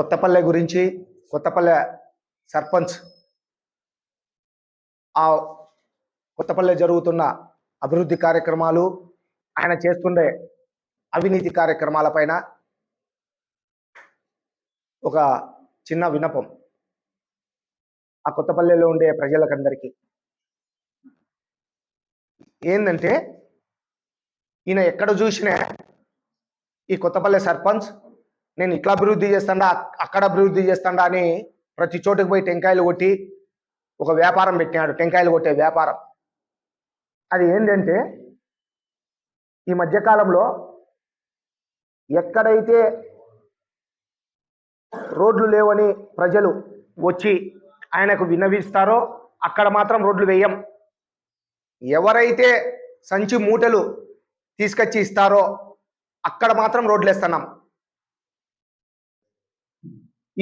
కొత్తపల్లె గురించి కొత్తపల్లె సర్పంచ్ ఆ కొత్తపల్లె జరుగుతున్న అభివృద్ధి కార్యక్రమాలు ఆయన చేస్తుండే అవినీతి కార్యక్రమాలపైన ఒక చిన్న వినపం ఆ కొత్తపల్లెలో ఉండే ప్రజలకందరికీ. ఏంటంటే ఈయన ఎక్కడ చూసినా ఈ కొత్తపల్లె సర్పంచ్ నేను ఇట్లా అభివృద్ధి చేస్తాడా అక్కడ అభివృద్ధి చేస్తాడా అని ప్రతి చోటుకు పోయి టెంకాయలు కొట్టి ఒక వ్యాపారం పెట్టినాడు. టెంకాయలు కొట్టే వ్యాపారం. అది ఏంటంటే ఈ మధ్యకాలంలో ఎక్కడైతే రోడ్లు లేవని ప్రజలు వచ్చి ఆయనకు విన్నవిస్తారో అక్కడ మాత్రం రోడ్లు వేయం. ఎవరైతే సంచి మూటలు తీసుకొచ్చి ఇస్తారో అక్కడ మాత్రం రోడ్లు వేస్తున్నాం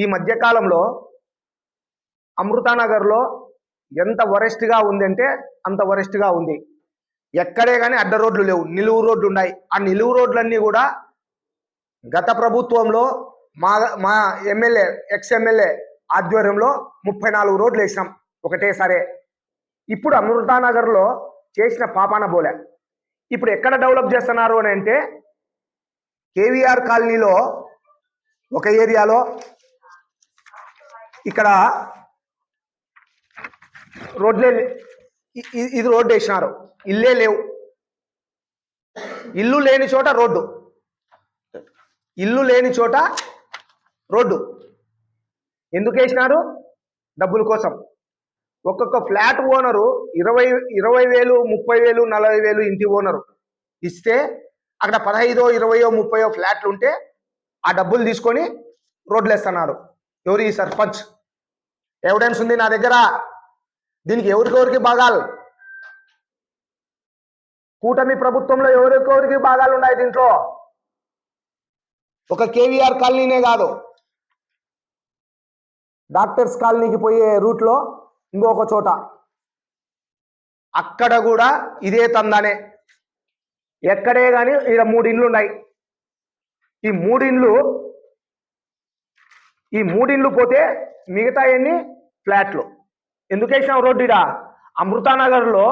ఈ మధ్యకాలంలో అమృతానగర్లో ఎంత వరెస్ట్గా ఉందంటే అంత వరెస్ట్గా ఉంది. ఎక్కడే కానీ అడ్డ రోడ్లు లేవు. నిలువు రోడ్లు ఉన్నాయి. ఆ నిలువు రోడ్లన్నీ కూడా గత ప్రభుత్వంలో మా మా ఎమ్మెల్యే ఎక్స్ ఎమ్మెల్యే ఆధ్వర్యంలో ముప్పై నాలుగు రోడ్లు వేసినాం సరే ఇప్పుడు అమృతానగర్లో చేసిన పాపాన బోలే. ఇప్పుడు ఎక్కడ డెవలప్ చేస్తున్నారు అని అంటే కేవీఆర్ కాలనీలో ఒక ఏరియాలో ఇక్కడ రోడ్లే ఇది రోడ్డు వేసినారు. ఇల్లే లేవు. ఇల్లు లేని చోట రోడ్డు. ఇల్లు లేని చోట రోడ్డు. ఎందుకు వేసినారు? డబ్బుల కోసం. ఒక్కొక్క ఫ్లాట్ ఓనరు ఇరవై ఇరవై వేలు ముప్పై వేలు నలభై వేలు ఇంటి ఓనరు ఇస్తే అక్కడ పదహైదో ఇరవయో ముప్పయో ఫ్లాట్లు ఉంటే ఆ డబ్బులు తీసుకొని రోడ్లు వేస్తున్నారు ఎవరు ఈ సర్పంచ్? ఎవిడెన్స్ ఉంది నా దగ్గర. దీనికి ఎవరికెవరికి భాగాలు? కూటమి ప్రభుత్వంలో ఎవరికెవరికి భాగాలు ఉన్నాయి దీంట్లో? ఒక కేవీఆర్ కాలనీనే కాదు. డాక్టర్స్ కాలనీకి పోయే రూట్లో ఇంకొక చోట. అక్కడ కూడా ఇదే తందానే. ఎక్కడే కానీ ఇక్కడ మూడు ఇండ్లు ఉన్నాయి ఈ మూడిండ్లు ఈ మూడిండ్లు పోతే మిగతా ఎన్ని? ఫ్లాట్లు. ఎందుకు వేసినాం రోడ్డు అమృతానగర్లో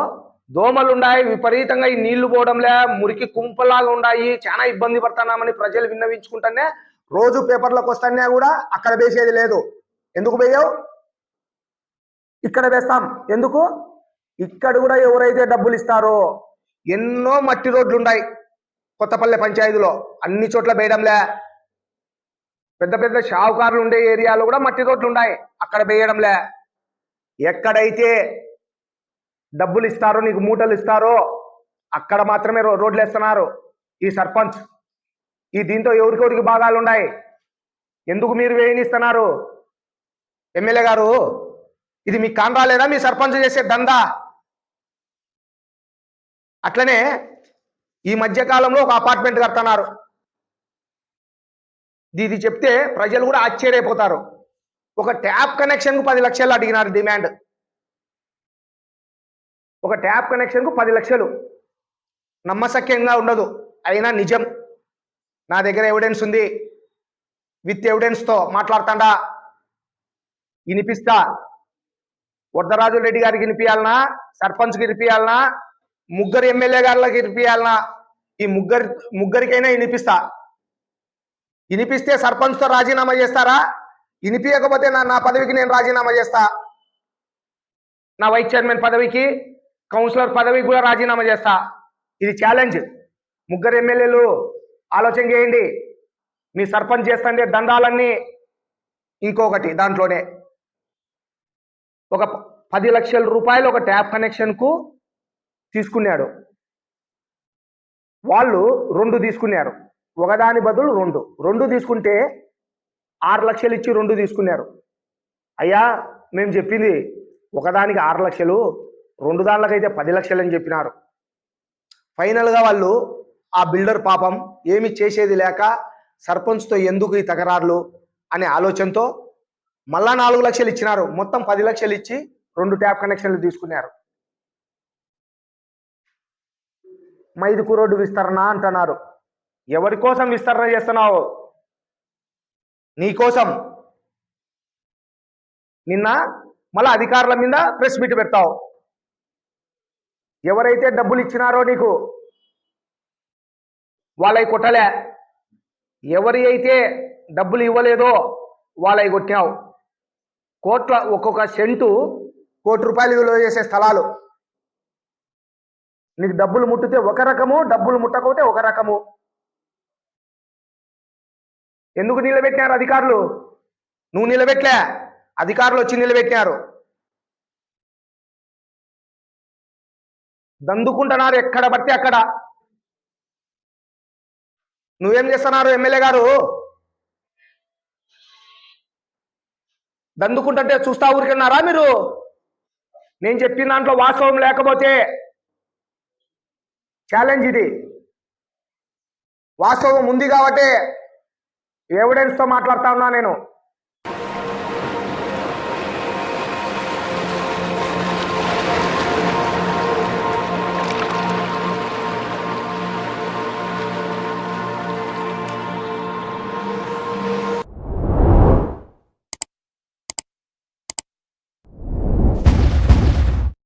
దోమలు ఉన్నాయి విపరీతంగా ఈ నీళ్ళు పోవడంలే మురికి కుంపలాగా ఉన్నాయి చాలా ఇబ్బంది పడుతున్నామని ప్రజలు విన్నవించుకుంటానే రోజు పేపర్లకు వస్తానే కూడా అక్కడ వేసేది లేదు. ఎందుకు వేయవు? ఇక్కడ వేస్తాం. ఎందుకు? ఇక్కడ కూడా ఎవరైతే డబ్బులు ఇస్తారో. ఎన్నో మట్టి రోడ్లు ఉన్నాయి కొత్తపల్లె పంచాయతీలో. అన్ని చోట్ల వేయడంలే. పెద్ద పెద్ద షావుకారులు ఉండే ఏరియాలో కూడా మట్టి రోడ్లు ఉన్నాయి. అక్కడ వేయడంలే. ఎక్కడైతే డబ్బులు ఇస్తారో నీకు మూటలు ఇస్తారో అక్కడ మాత్రమే రోడ్లు వేస్తున్నారు ఈ సర్పంచ్. ఈ దీంతో ఎవరికెవరికి భాగాలు ఉన్నాయి? ఎందుకు మీరు వేయనిస్తున్నారు? ఎమ్మెల్యే గారు ఇది మీకు కాన్రాలేదా? మీ సర్పంచ్ చేసే దందా? అట్లనే ఈ మధ్యకాలంలో ఒక అపార్ట్మెంట్ కడుతున్నారు. ఇది చెప్తే ప్రజలు కూడా ఆశ్చర్యపోతారు. ఒక ట్యాప్ కనెక్షన్కు పది లక్షలు అడిగినారు డిమాండ్. ఒక ట్యాప్ కనెక్షన్కు పది లక్షలు. నమ్మశక్యంగా ఉండదు. అయినా నిజం. నా దగ్గర ఎవిడెన్స్ ఉంది. విత్ ఎవిడెన్స్తో మాట్లాడతాడా. వినిపిస్తా. వరదరాజు రెడ్డి గారికి వినిపించాలనా సర్పంచ్కి వినిపించాలనా ముగ్గురు ఎమ్మెల్యే గారికి వినిపించాలనా ఈ ముగ్గురి ముగ్గురికైనా వినిపిస్తా. వినిపిస్తే సర్పంచ్తో రాజీనామా చేస్తారా? వినిపించకపోతే నా నా పదవికి నేను రాజీనామా చేస్తా? నా వైస్ చైర్మన్ పదవికి కౌన్సిలర్ పదవికి కూడా రాజీనామా చేస్తా? ఇది ఛాలెంజ్. ముగ్గురు ఎమ్మెల్యేలు ఆలోచన చేయండి. మీ సర్పంచ్ చేస్తుండే దండాలన్నీ ఇంకొకటి దాంట్లోనే. ఒక పది లక్షల రూపాయలు ఒక ట్యాప్ కనెక్షన్కు తీసుకున్నాడు. వాళ్ళు రెండు తీసుకున్నారు. ఒకదాని బదులు రెండు. రెండు తీసుకుంటే ఆరు లక్షలు ఇచ్చి రెండు తీసుకున్నారు. అయ్యా మేము చెప్పింది ఒకదానికి ఆరు లక్షలు రెండు దానిలకైతే పది లక్షలు అని చెప్పినారు. ఫైనల్గా వాళ్ళు ఆ బిల్డర్ పాపం ఏమి చేసేది లేక సర్పంచ్తో ఎందుకు ఈ తకరార్లు అనే ఆలోచనతో మళ్ళా నాలుగు లక్షలు ఇచ్చినారు. మొత్తం పది లక్షలు ఇచ్చి రెండు ట్యాప్ కనెక్షన్లు తీసుకున్నారు. మైదుకు రోడ్డు విస్తరణ అంటున్నారు. ఎవరి కోసం విస్తరణ చేస్తున్నావు? నీ కోసం. నిన్న మళ్ళా అధికారుల మీద ప్రెస్ మీట్ పెడతావు. ఎవరైతే డబ్బులు ఇచ్చినారో నీకు వాళ్ళవి కొట్టలే. ఎవరి అయితే డబ్బులు ఇవ్వలేదో వాళ్ళవి కొట్టావు కోట్ల ఒక్కొక్క సెంటు కోటి రూపాయలు విలువ చేసే స్థలాలు. నీకు డబ్బులు ముట్టితే ఒక రకము డబ్బులు ముట్టకపోతే ఒక రకము. ఎందుకు నిలబెట్టినారు అధికారులు? నువ్వు నిలబెట్టలే. అధికారులు వచ్చి నిలబెట్టినారు. దందుకుంటున్నారు ఎక్కడ పడితే అక్కడ. నువ్వేం చేస్తున్నారు ఎమ్మెల్యే గారు? దందుకుంటుంటే చూస్తా ఊరికన్నారా మీరు? నేను చెప్పిన దాంట్లో వాస్తవం లేకపోతే ఛాలెంజ్ ఇది. వాస్తవం ఉంది కాబట్టి ఎవిడెన్స్తో మాట్లాడుతా ఉన్నా నేను.